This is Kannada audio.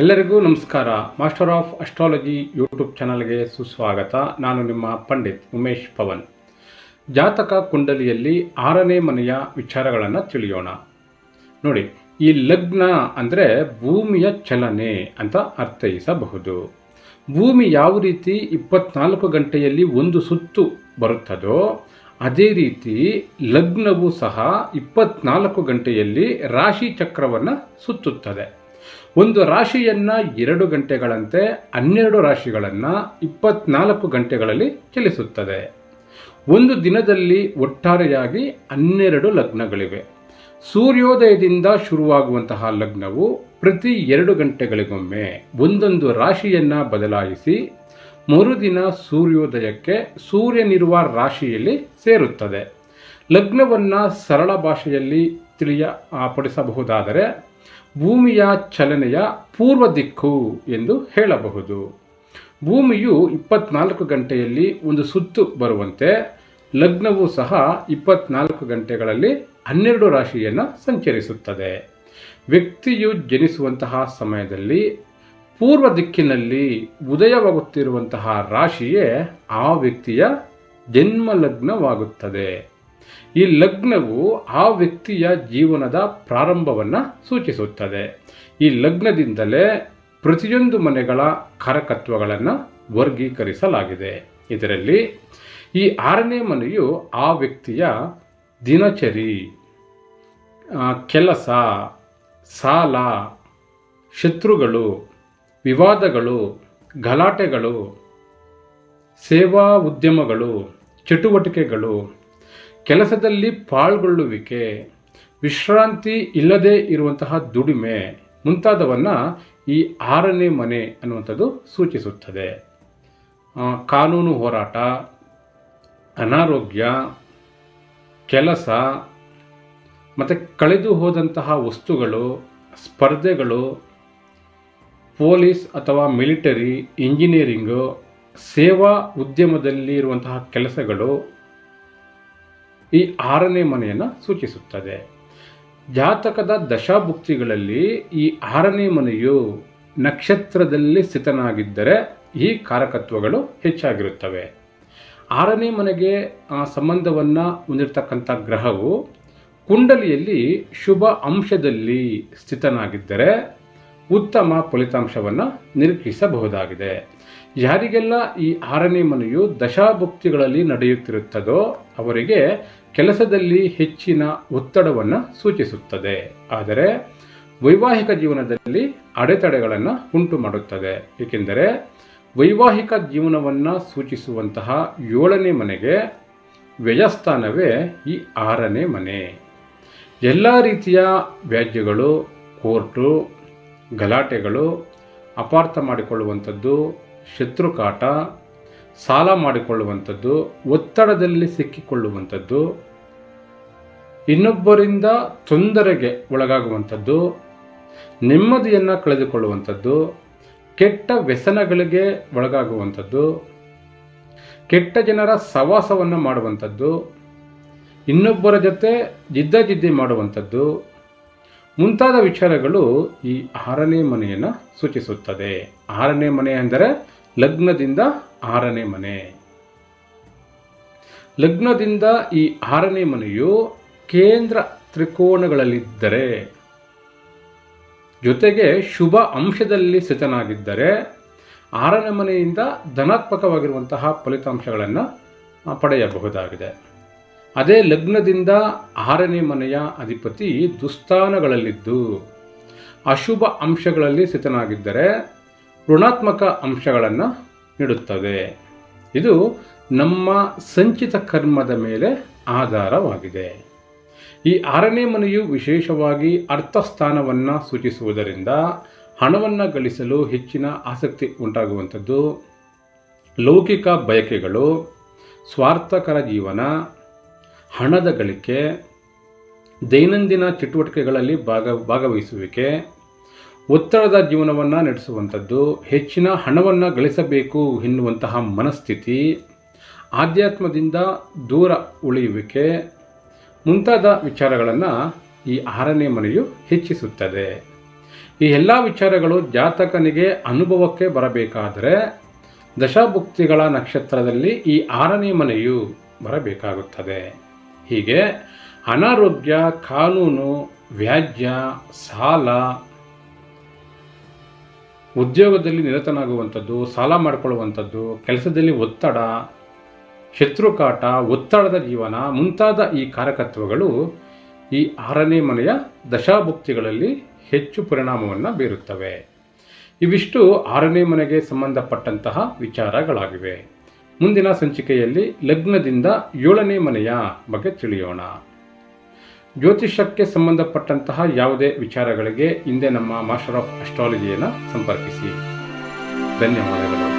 ಎಲ್ಲರಿಗೂ ನಮಸ್ಕಾರ. ಮಾಸ್ಟರ್ ಆಫ್ ಅಸ್ಟ್ರಾಲಜಿ ಯೂಟ್ಯೂಬ್ ಚಾನಲ್ಗೆ ಸುಸ್ವಾಗತ. ನಾನು ನಿಮ್ಮ ಪಂಡಿತ್ ಉಮೇಶ್ ಪವನ್. ಜಾತಕ ಕುಂಡಲಿಯಲ್ಲಿ ಆರನೇ ಮನೆಯ ವಿಚಾರಗಳನ್ನು ತಿಳಿಯೋಣ. ನೋಡಿ, ಈ ಲಗ್ನ ಅಂದರೆ ಭೂಮಿಯ ಚಲನೆ ಅಂತ ಅರ್ಥೈಸಬಹುದು. ಭೂಮಿ ಯಾವ ರೀತಿ ಇಪ್ಪತ್ನಾಲ್ಕು ಗಂಟೆಯಲ್ಲಿ ಒಂದು ಸುತ್ತು ಬರುತ್ತದೋ, ಅದೇ ರೀತಿ ಲಗ್ನವು ಸಹ ಇಪ್ಪತ್ನಾಲ್ಕು ಗಂಟೆಯಲ್ಲಿ ರಾಶಿ ಚಕ್ರವನ್ನು ಸುತ್ತುತ್ತದೆ. ಒಂದು ರಾಶಿಯನ್ನು ಎರಡು ಗಂಟೆಗಳಂತೆ ಹನ್ನೆರಡು ರಾಶಿಗಳನ್ನು ಇಪ್ಪತ್ನಾಲ್ಕು ಗಂಟೆಗಳಲ್ಲಿ ಚಲಿಸುತ್ತದೆ. ಒಂದು ದಿನದಲ್ಲಿ ಒಟ್ಟಾರೆಯಾಗಿ ಹನ್ನೆರಡು ಲಗ್ನಗಳಿವೆ. ಸೂರ್ಯೋದಯದಿಂದ ಶುರುವಾಗುವಂತಹ ಲಗ್ನವು ಪ್ರತಿ ಎರಡು ಗಂಟೆಗಳಿಗೊಮ್ಮೆ ಒಂದೊಂದು ರಾಶಿಯನ್ನು ಬದಲಾಯಿಸಿ ಮರುದಿನ ಸೂರ್ಯೋದಯಕ್ಕೆ ಸೂರ್ಯನಿರುವ ರಾಶಿಯಲ್ಲಿ ಸೇರುತ್ತದೆ. ಲಗ್ನವನ್ನು ಸರಳ ಭಾಷೆಯಲ್ಲಿ ತಿಳಿಯ ಪಡಿಸಬಹುದಾದರೆ ಭೂಮಿಯ ಚಲನೆಯ ಪೂರ್ವ ದಿಕ್ಕು ಎಂದು ಹೇಳಬಹುದು. ಭೂಮಿಯು ಇಪ್ಪತ್ನಾಲ್ಕು ಗಂಟೆಯಲ್ಲಿ ಒಂದು ಸುತ್ತು ಬರುವಂತೆ, ಲಗ್ನವು ಸಹ ಇಪ್ಪತ್ನಾಲ್ಕು ಗಂಟೆಗಳಲ್ಲಿ ಹನ್ನೆರಡು ರಾಶಿಯನ್ನು ಸಂಚರಿಸುತ್ತದೆ. ವ್ಯಕ್ತಿಯು ಜನಿಸುವಂತಹ ಸಮಯದಲ್ಲಿ ಪೂರ್ವ ದಿಕ್ಕಿನಲ್ಲಿ ಉದಯವಾಗುತ್ತಿರುವಂತಹ ರಾಶಿಯೇ ಆ ವ್ಯಕ್ತಿಯ ಜನ್ಮ ಲಗ್ನವಾಗುತ್ತದೆ ಈ ಲಗ್ನವು ಆ ವ್ಯಕ್ತಿಯ ಜೀವನದ ಪ್ರಾರಂಭವನ್ನು ಸೂಚಿಸುತ್ತದೆ. ಈ ಲಗ್ನದಿಂದಲೇ ಪ್ರತಿಯೊಂದು ಮನೆಗಳ ಕಾರಕತ್ವಗಳನ್ನು ವರ್ಗೀಕರಿಸಲಾಗಿದೆ. ಇದರಲ್ಲಿ ಈ ಆರನೇ ಮನೆಯು ಆ ವ್ಯಕ್ತಿಯ ದಿನಚರಿ ಕೆಲಸ, ಸಾಲ, ಶತ್ರುಗಳು, ವಿವಾದಗಳು, ಗಲಾಟೆಗಳು, ಸೇವಾ ಉದ್ಯಮಗಳು, ಚಟುವಟಿಕೆಗಳು ಕೆಲಸದಲ್ಲಿ ಪಾಲ್ಗೊಳ್ಳುವಿಕೆ, ವಿಶ್ರಾಂತಿ ಇಲ್ಲದೆ ಇರುವಂತಹ ದುಡಿಮೆ ಮುಂತಾದವನ್ನು ಈ ಆರನೇ ಮನೆ ಅನ್ನುವಂಥದ್ದು ಸೂಚಿಸುತ್ತದೆ. ಕಾನೂನು ಹೋರಾಟ, ಅನಾರೋಗ್ಯ, ಕೆಲಸ, ಮತ್ತು ಕಳೆದು ಹೋದಂತಹ ವಸ್ತುಗಳು, ಸ್ಪರ್ಧೆಗಳು, ಪೊಲೀಸ್ ಅಥವಾ ಮಿಲಿಟರಿ, ಇಂಜಿನಿಯರಿಂಗು, ಸೇವಾ ಉದ್ಯಮದಲ್ಲಿ ಇರುವಂತಹ ಕೆಲಸಗಳು ಈ ಆರನೇ ಮನೆಯನ್ನು ಸೂಚಿಸುತ್ತದೆ. ಜಾತಕದ ದಶಾಭುಕ್ತಿಗಳಲ್ಲಿ ಈ ಆರನೇ ಮನೆಯು ನಕ್ಷತ್ರದಲ್ಲಿ ಸ್ಥಿತನಾಗಿದ್ದರೆ ಈ ಕಾರಕತ್ವಗಳು ಹೆಚ್ಚಾಗಿರುತ್ತವೆ. ಆರನೇ ಮನೆಗೆ ಸಂಬಂಧವನ್ನು ಹೊಂದಿರತಕ್ಕಂಥ ಗ್ರಹವು ಕುಂಡಲಿಯಲ್ಲಿ ಶುಭ ಅಂಶದಲ್ಲಿ ಸ್ಥಿತನಾಗಿದ್ದರೆ ಉತ್ತಮ ಫಲಿತಾಂಶವನ್ನು ನಿರೀಕ್ಷಿಸಬಹುದಾಗಿದೆ. ಯಾರಿಗೆಲ್ಲ ಈ ಆರನೇ ಮನೆಯು ದಶಾಭುಕ್ತಿಗಳಲ್ಲಿ ನಡೆಯುತ್ತಿರುತ್ತದೋ ಅವರಿಗೆ ಕೆಲಸದಲ್ಲಿ ಹೆಚ್ಚಿನ ಒತ್ತಡವನ್ನು ಸೂಚಿಸುತ್ತದೆ. ಆದರೆ ವೈವಾಹಿಕ ಜೀವನದಲ್ಲಿ ಅಡೆತಡೆಗಳನ್ನು ಉಂಟು ಮಾಡುತ್ತದೆ ಏಕೆಂದರೆ ವೈವಾಹಿಕ ಜೀವನವನ್ನು ಸೂಚಿಸುವಂತಹ ಏಳನೇ ಮನೆಗೆ ವ್ಯಯಸ್ಥಾನವೇ ಈ ಆರನೇ ಮನೆ. ಎಲ್ಲ ರೀತಿಯ ವ್ಯಾಜ್ಯಗಳು, ಕೋರ್ಟು ಗಲಾಟೆಗಳು, ಅಪಾರ್ಥ ಮಾಡಿಕೊಳ್ಳುವಂಥದ್ದು, ಶತ್ರುಕಾಟ, ಸಾಲ ಮಾಡಿಕೊಳ್ಳುವಂಥದ್ದು, ಒತ್ತಡದಲ್ಲಿ ಸಿಕ್ಕಿಕೊಳ್ಳುವಂಥದ್ದು, ಇನ್ನೊಬ್ಬರಿಂದ ತೊಂದರೆಗೆ ಒಳಗಾಗುವಂಥದ್ದು, ನೆಮ್ಮದಿಯನ್ನು ಕಳೆದುಕೊಳ್ಳುವಂಥದ್ದು, ಕೆಟ್ಟ ವ್ಯಸನಗಳಿಗೆ ಒಳಗಾಗುವಂಥದ್ದು, ಕೆಟ್ಟ ಜನರ ಸವಾಸವನ್ನು ಮಾಡುವಂಥದ್ದು, ಇನ್ನೊಬ್ಬರ ಜೊತೆ ಜಿದ್ದಾಜಿದ್ದಿ ಮಾಡುವಂಥದ್ದು ಮುಂತಾದ ವಿಚಾರಗಳು ಈ ಆರನೇ ಮನೆಯನ್ನು ಸೂಚಿಸುತ್ತದೆ. ಆರನೇ ಮನೆ ಅಂದರೆ ಲಗ್ನದಿಂದ ಆರನೇ ಮನೆ. ಲಗ್ನದಿಂದ ಈ ಆರನೇ ಮನೆಯು ಕೇಂದ್ರ ತ್ರಿಕೋಣಗಳಲ್ಲಿದ್ದರೆ ಜೊತೆಗೆ ಶುಭ ಅಂಶದಲ್ಲಿ ಸ್ಥಿತನಾಗಿದ್ದರೆ, ಆರನೇ ಮನೆಯಿಂದ ಧನಾತ್ಮಕವಾಗಿರುವಂತಹ ಫಲಿತಾಂಶಗಳನ್ನು ಪಡೆಯಬಹುದಾಗಿದೆ. ಅದೇ ಲಗ್ನದಿಂದ ಆರನೇ ಮನೆಯ ಅಧಿಪತಿ ದುಸ್ಥಾನಗಳಲ್ಲಿದ್ದು, ಅಶುಭ ಅಂಶಗಳಲ್ಲಿ ಸ್ಥಿತನಾಗಿದ್ದರೆ ಋಣಾತ್ಮಕ ಅಂಶಗಳನ್ನು ನೀಡುತ್ತದೆ ಇದು ನಮ್ಮ ಸಂಚಿತ ಕರ್ಮದ ಮೇಲೆ ಆಧಾರವಾಗಿದೆ. ಈ ಆರನೇ ಮನೆಯು ವಿಶೇಷವಾಗಿ ಅರ್ಥಸ್ಥಾನವನ್ನು ಸೂಚಿಸುವುದರಿಂದ ಹಣವನ್ನು ಗಳಿಸಲು ಹೆಚ್ಚಿನ ಆಸಕ್ತಿ ಉಂಟಾಗುವಂಥದ್ದು. ಲೌಕಿಕ ಬಯಕೆಗಳು, ಸ್ವಾರ್ಥಕರ ಜೀವನ ಹಣದ ಗಳಿಕೆ, ದೈನಂದಿನ ಚಟುವಟಿಕೆಗಳಲ್ಲಿ ಭಾಗ, ಭಾಗವಹಿಸುವಿಕೆ, ಒತ್ತಡದ ಜೀವನವನ್ನು ನಡೆಸುವಂಥದ್ದು, ಹೆಚ್ಚಿನ ಹಣವನ್ನು ಗಳಿಸಬೇಕು ಎನ್ನುವಂತಹ ಮನಸ್ಥಿತಿ, ಆಧ್ಯಾತ್ಮದಿಂದ ದೂರ ಉಳಿಯುವಿಕೆ ಮುಂತಾದ ವಿಚಾರಗಳನ್ನು ಈ ಆರನೇ ಮನೆಯು ಹೆಚ್ಚಿಸುತ್ತದೆ. ಈ ಎಲ್ಲ ವಿಚಾರಗಳು ಜಾತಕನಿಗೆ ಅನುಭವಕ್ಕೆ ಬರಬೇಕಾದರೆ ದಶಾಭುಕ್ತಿಗಳ ನಕ್ಷತ್ರದಲ್ಲಿ ಈ ಆರನೇ ಮನೆಯು ಬರಬೇಕಾಗುತ್ತದೆ. ಹೀಗೆ ಅನಾರೋಗ್ಯ, ಕಾನೂನು, ವ್ಯಾಜ್ಯ, ಸಾಲ, ಉದ್ಯೋಗದಲ್ಲಿ ನಿರತನಾಗುವಂಥದ್ದು, ಸಾಲ ಮಾಡಿಕೊಳ್ಳುವಂಥದ್ದು, ಕೆಲಸದಲ್ಲಿ ಒತ್ತಡ, ಶತ್ರುಕಾಟ, ಒತ್ತಡದ ಜೀವನ, ಮುಂತಾದ ಈ ಕಾರಕತ್ವಗಳು ಈ ಆರನೇ ಮನೆಯ ದಶಾಭುಕ್ತಿಗಳಲ್ಲಿ ಹೆಚ್ಚು ಪರಿಣಾಮವನ್ನು ಬೀರುತ್ತವೆ. ಇವಿಷ್ಟು ಆರನೇ ಮನೆಗೆ ಸಂಬಂಧಪಟ್ಟಂತಹ ವಿಚಾರಗಳಾಗಿವೆ. ಮುಂದಿನ ಸಂಚಿಕೆಯಲ್ಲಿ ಲಗ್ನದಿಂದ ಏಳನೇ ಮನೆಯ ಬಗ್ಗೆ ತಿಳಿಯೋಣ. ಜ್ಯೋತಿಷಕ್ಕೆ ಸಂಬಂಧಪಟ್ಟಂತಹ ಯಾವುದೇ ವಿಚಾರಗಳಿಗೆ ಹಿಂದೆ ನಮ್ಮ ಮಾಸ್ಟರ್ ಆಫ್ ಅಸ್ಟ್ರಾಲಜಿಯನ್ನು ಸಂಪರ್ಕಿಸಿ. ಧನ್ಯವಾದಗಳು.